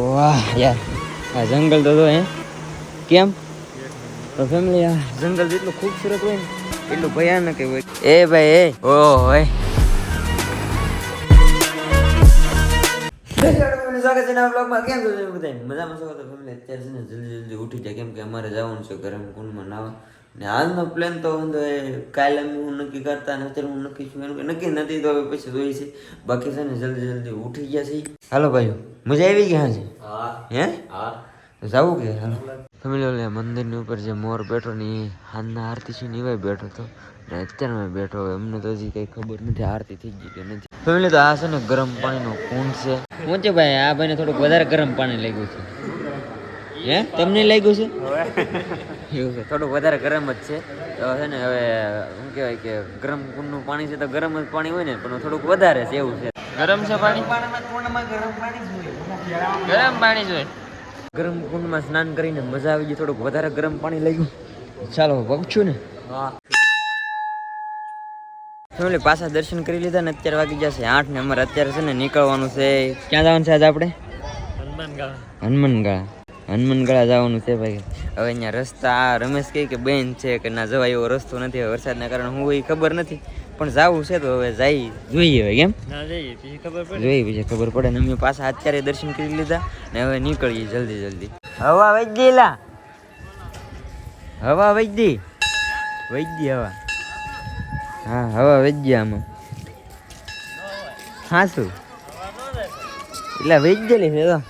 વાહ આ જંગલ તો હે. કેમ? તો ફેમિલી આ જંગલ જેટલું ખૂબસૂરત હોય ને, એટલું ભયાનક હોય. એ ભાઈ, એ. ઓ હોય સ્વાગત છે કેમ મજામાં છો? જલ્દી જલ્દી ઉઠી જાય. કેમ કે અમારે જવાનું છે ગરમ કુંડમાં નાવા. ને હાલનો પ્લાન તો તો એ કાલે હું નક્કી કરતા ને અત્યારે હું નક્કી છું એનું કંઈ નક્કી નથી તો હવે પછી જોઈએ છે. બાકી છે ને જલ્દી જલ્દી ઉઠી ગયા છે. હાલો ભાઈઓ મજા આવી ગયા છે હે. તો જવું કે? હાલો. ફેમિલી ઓલે મંદિરની ઉપર જે મોર બેઠો ને એ હાલના આરતી છે ને એવાય બેઠો હતો ને અત્યારે મેં બેઠો એમને અમને તો હજી કઈ ખબર નથી આરતી થઈ ગઈ કે નથી. ફેમિલી તો આ છે ને ગરમ પાણીનો કુંડ છે. હું છે ભાઈ આ ભાઈને થોડુંક વધારે ગરમ પાણી લાગ્યું છે. હે? તમને લાગ્યું છે? એવું છે. થોડુંક વધારે ગરમ જ છે. તો છે ને હવે શું કહેવાય કે ગરમ કુંડનું પાણી છે તો ગરમ જ પાણી હોય ને પણ થોડુંક વધારે છે એવું છે. ગરમ છે પાણી? ગરમ પાણી જોઈએ ગરમ કુંડમાં સ્નાન કરીને મજા આવી ગઈ થોડુંક વધારે ગરમ પાણી લઈ ગયું ચાલો પગશું ને. ફેમિલી પાછા દર્શન કરી લીધા ને અત્યારે વાગી જશે આઠ ને અમારે અત્યારે છે ને નીકળવાનું છે. ક્યાં જવાનું છે આજે આપણે? હનુમાનગાળા. હનુમાનગાળા. જવાનું છે ભાઈ. હવે અહીંયા રસ્તા આ રમેશ કહે કે બેન છે કે ના જવાય એવો રસ્તો નથી. વરસાદના કારણે હું એ ખબર નથી. પણ જવું છે તો હવે જઈ જોઈએ હવે કેમ? જોઈએ. પછી ખબર પડે. ને અમે પાછા અત્યારે દર્શન કરી લીધા ને હવે નીકળીએ જલ્દી જલ્દી. હવા વૈદ્ય લા. હવા વૈદ્ય વૈદ્ય હવા. હા હવા વૈદ્ય આમાં. હા શું? એટલે વૈદ્યલી છે તો.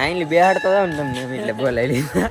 આઈલી બેહાડતો તો જાવ ને તમને એટલે બોલાવી લીધા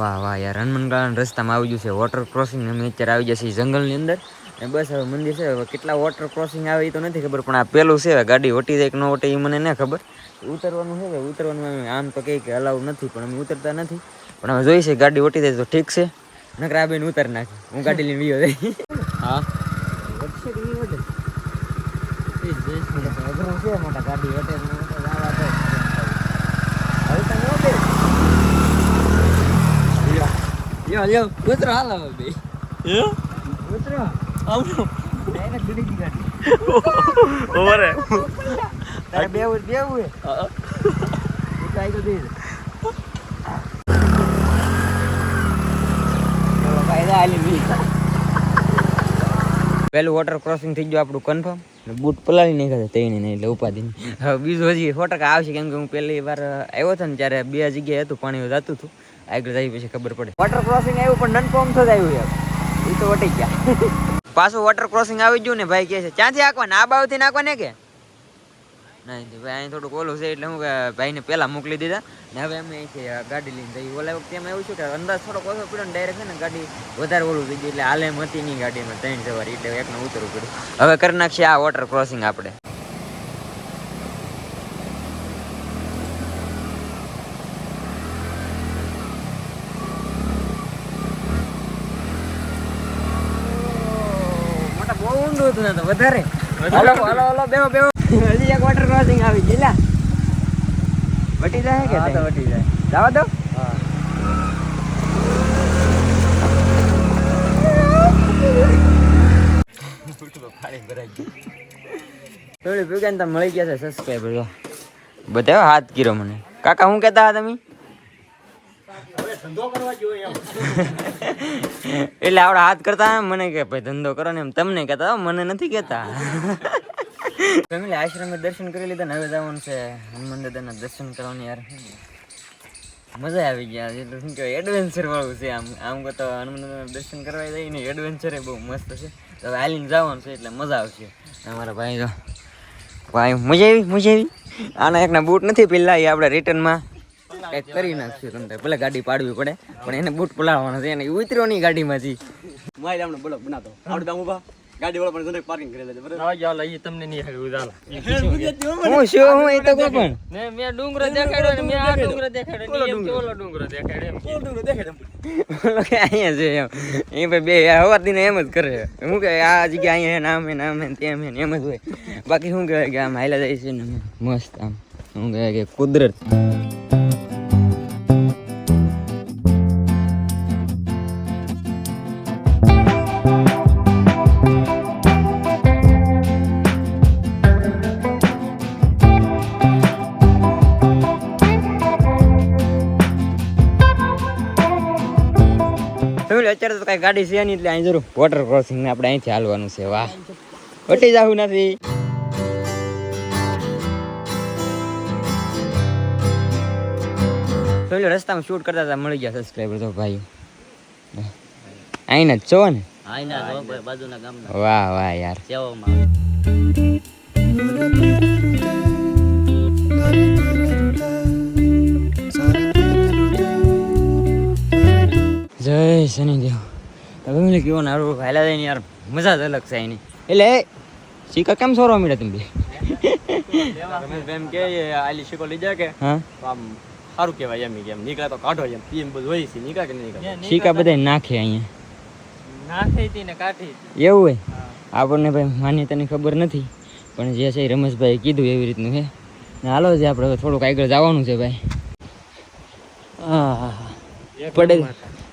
વાહ વાહ યાર હનુમાનગાળાના રસ્તામાં આવી ગયું છે. વોટર ક્રોસિંગ અમે અત્યારે આવી જશે જંગલની અંદર. ને બસ હવે મંદિર છે હવે કેટલા વોટર ક્રોસિંગ આવે એ તો નથી ખબર પણ આ પેલું છે ગાડી વટી જાય કે ન વટે એ મને ના ખબર. ઉતરવાનું છે ઉતરવાનું અમે આમ તો કંઈ કે અલાઉ નથી પણ અમે ઉતરતા નથી. પણ હવે જોઈ છે ગાડી વટી જાય તો ઠીક છે. નકર આ બેન ઉતર નાખે હું ગાડી લઈને વિયો જાય હા. મોટા ગાડી વટે જવા દે. હવે તમે વટે. ઓવરે તારે બેવું બેવું હે ઉતાઈ તો દે વોટર ક્રોસિંગ થઈ ગયું આપણું કન્ફર્મ બૂટ પલાળી નાખ્યા હતા તેને નહીં એટલે ઉપાધિ નહીં. હવે બીજું હજી સો ટકા આવશે કેમ કે હું પહેલી વાર આવ્યો હતો ને ત્યારે બે જગ્યાએ હતું પાણી જતું હતું. આગળ જાય પછી ખબર પડે. વોટર ક્રોસિંગ આવ્યું પણ નન કોમ જ આવ્યું યાર એ તો વટી ગયા. પાછું વોટર ક્રોસિંગ આવી ગયું ને ભાઈ કહે છે, ક્યાંથી નાખવાના આ બાવથી નાખવાને કે? નહીં ભાઈ અહીં થોડુંક ઓલું છે, એટલે હું ભાઈને પહેલાં મોકલી દીધા. ને હવે અમે અહીંથી ગાડી લઈને જઈએ. ઓલા વખતે એમાં એવું છે કે અંદાજ થોડોક ઓછો પડ્યો ને ડાયરેક્ટ છે ને ગાડી વધારે ઓલું થઈ ગયું એટલે હાલે હતી નહીં ગાડીમાં, ત્રણ સવારી. એટલે એકને ઉતરવું પડ્યું. હવે કરી નાખીએ આ વોટર ક્રોસિંગ આપણે મોટા બહુ ઊંડું હતું તો વધારે. હલો હલો હલો બેવો બેવો હજી એક વોટર ક્રોસિંગ આવી ગયેલા વટી જાય કે હા તો વટી જાય. જવા દો. હા. થોડી ભેગા ને મળી ગયા છે સબસ્ક્રાઈબર બધા હાથ કીરો મને. કાકા હું કહેતા હતા તમે? એટલે આપણે હાથ કરતા મને કે ભાઈ ધંધો કરો ને એમ. તમને કહેતા મને નથી કહેતા. ફેમિલી આશ્રમે દર્શન કરી લીધા ને હવે જવાનું છે હનુમાન દાદાના દર્શન કરવાની યાર. મજા આવી ગયા. એટલે શું કહેવાય એડવેન્ચર વાળું છે આમ. આમ તો હનુમાન દાદાના દર્શન કરવા જઈએ ને એડવેન્ચર બહુ મસ્ત છે. તો હવે હાલીને જવાનું છે એટલે મજા આવશે. અમારા ભાઈ તો ભાઈ મજા આવી મજા આવી. આના એકના બૂટ નથી પેલા એ આપણે રિટર્નમાં કંઈક કરી નાખશું તમને ભલે ગાડી પાડવી પડે પણ એને બૂટ પલાવવાનો છે એને ઉતર્યો નહીં ગાડીમાંથી મારી આપણે બોલો બનાતો આવડે દમ ઊભા ગાડી વાળા પણ પાર્કિંગ કરી લેજે બરાબર? ના ચાલો ઈ તમને નહીં હારું ઉદાલા હું શું હું એ તો કોઈ પણ ને મેં ડુંગરો દેખાડ્યો ને મે આ ડુંગરો દેખાડ્યો ને એમ કે ઓલો ડુંગરો દેખાડ્યો એમ ચોલો ડુંગરો દેખાડ્યો ઓલો કે અહીંયા છે એમ. એ ભાઈ બે હવાર દિને એમ જ કરે. હું કે આ જગ્યા અહીંયા નામ હે ને હે તેમ હે એમ જ હોય. બાકી શું કહેવાય કે આમ હાલ્યા જાય છે ને મસ્ત આમ. શું કહે કે કુદરત અત્યારે તો કઈ ગાડી છે નહીં, એટલે અહીં જરૂર વોટર ક્રોસિંગ ને આપણે અહીંથી હાલવાનું છે, વાહ. વટી જવું નથી. ફેમિલી રસ્તામાં શૂટ કરતા હતા મળી ગયા સબસ્ક્રાઈબર તો ભાઈ. અહીંના છો ને? આઈના ભાઈ બાજુના ગામના. વાહ વાહ યાર. સેવામાં. જય શનિદેવ. ફેમિલી કેવો ને હારું હાલ્યા જાય યાર. મજા જ અલગ છે એની. એટલે શીખા કેમ સોરવા મળ્યા તમે બે? એમ કે આલી શીખો લઈ જાય કે હા? આમ સારું કહેવાય એમ કે એમ. નીકળે તો કાઢો એમ. પીએમ બધું હોય છે. નીકળે કે નહીં શીખા બધા નાખે અહીંયા. નાખે હતી ને કાઢી એવું હોય? આપણને ભાઈ માન્યતાની ખબર નથી. પણ જે છે એ રમેશભાઈ કીધું એવી રીતનું છે ને હાલો જે આપણે થોડુંક આગળ જવાનું છે ભાઈ. હા પડે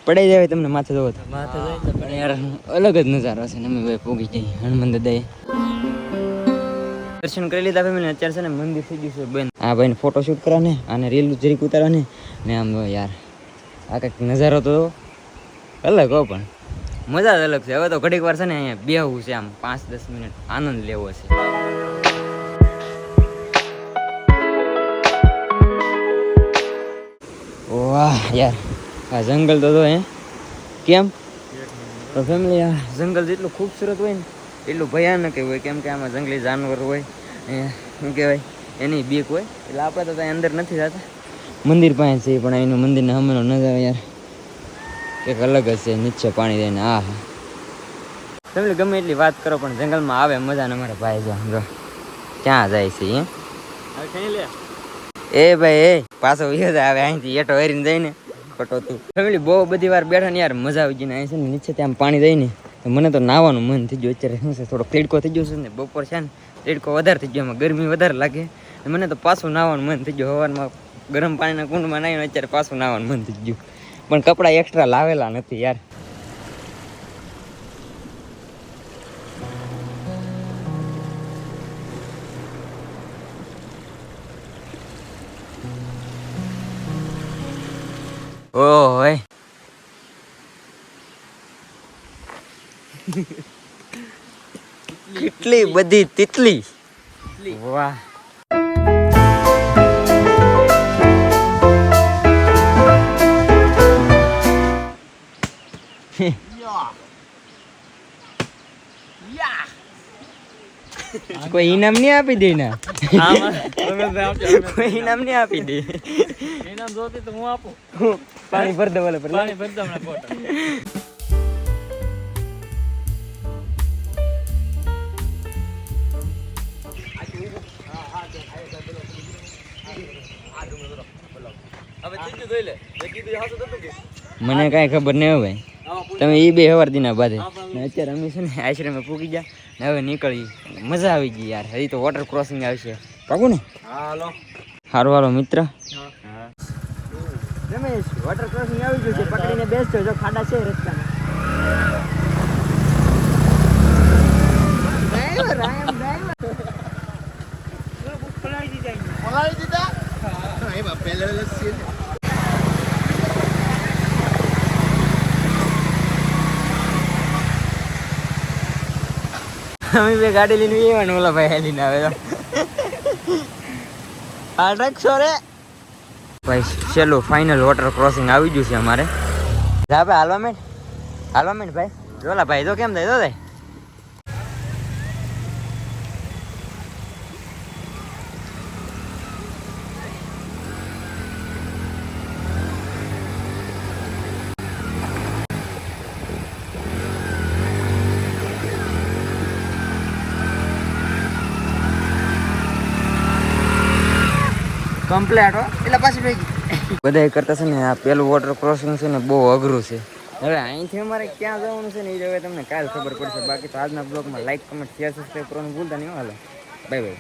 પડે જાય તમને માથે જોવો માથે પણ યાર અલગ જ નજારો છે ને અમે ભાઈ પૂગી જઈએ હનુમાન દાદાએ. દર્શન કરી લીધા ફેમિલી અત્યારે છે ને મંદિર થઈ ગયું છે બંધ આ ભાઈને ફોટો શૂટ કરવા ને અને રીલ જરીક ઉતારવા ને આમ યાર, આ કંઈક નજારો તો અલગ હો પણ. મજા જ અલગ છે. હવે તો ઘડીક વાર છે ને અહીંયા બેહવું છે આમ પાંચ દસ મિનિટ આનંદ લેવો છે. વાહ યાર, આ જંગલ તો તો હે. કેમ? તો ફેમિલી આ જંગલ જેટલું ખૂબસૂરત હોય ને એટલું ભયાનક હોય કેમ કે આમાં જંગલી જાનવર હોય શું કહેવાય એની બીક હોય. એટલે આપણે તો ત્યાં અંદર નથી જતા. મંદિર પાસે છે પણ એનું મંદિરને હમણાં નજારો યાર. એક અલગ જ છે નીચે પાણી દઈને આ. હા તમે ગમે એટલી વાત કરો પણ જંગલમાં આવે મજા ને અમારા ભાઈ જો જો. ક્યાં જાય છે એ ભાઈ એ પાછો વિયો આવે અહીંથી એટો વેરીને જઈને ખોટો તું. ફેમિલી બહુ બધી વાર બેઠા ને યાર મજા આવી ગઈ ને અહીં છે ને નીચે ત્યાં પાણી દઈ ને તો મને તો નાવાનું મન થઈ ગયું. અત્યારે શું છે, થોડો તેડકો થઈ ગયો છે ને, બપોર છે ને, તેડકો વધારે થઈ ગયો એમાં ગરમી વધારે લાગે. મને તો પાછું નાવાનું મન થઈ ગયું. હવારમાં ગરમ પાણીના કુંડમાં નાહીને અત્યારે પાછું નાવાનું મન થઈ ગયું. પણ કપડાં એક્સ્ટ્રા લાવેલા નથી યાર. ઓય. કેટલી બધી તિતલી. વાહ. કોઈ ઇનામ નહીં આપી દે ના? કોઈ ઇનામ નહીં આપી દે. ઇનામ જોતી તો હું આપું. પાણી ભર દે પાણી ભરી દો મને કાંઈ ખબર નહીં હવે તમે એ બે હવાર દીના બાધે અત્યારે અમે છે ને આશ્રમે પૂકી ગયા ને હવે નીકળી. મજા આવી ગઈ યાર. હજી તો વોટર ક્રોસિંગ આવશે. પાકું ને? હાલો. હારો હાલો મિત્ર. રમેશ વોટર ક્રોસિંગ આવી ગયું છે. પકડીને બેસજો. જો ખાડા છે રસ્તામાં. અમે બે ગાડી લઈને એવાનું ઓલા ભાઈ લઈને આવે તો. આ રે? ભાઈ, છેલ્લું ફાઇનલ વોટર ક્રોસિંગ આવી ગયું છે અમારે. જા ભાઈ, હાલવા માંડ. હાલવા માંડ ભાઈ. જોલા ભાઈ તો કેમ થાય તો થાય. કમ્પ્લેટ હો. એટલે પાછી ભેગી. બધા કરતા છે ને આ પેલું વોટર ક્રોસિંગ છે ને બહુ અઘરું છે. હવે અહીંથી અમારે ક્યાં જવાનું છે ને એ હવે તમને કાલ ખબર પડશે. બાકી તો આજના બ્લોગમાં લાઈક કમેન્ટ શેર સબસ્ક્રાઈબ કરવાનું ભૂલતા નહીં. હાલો. Bye bye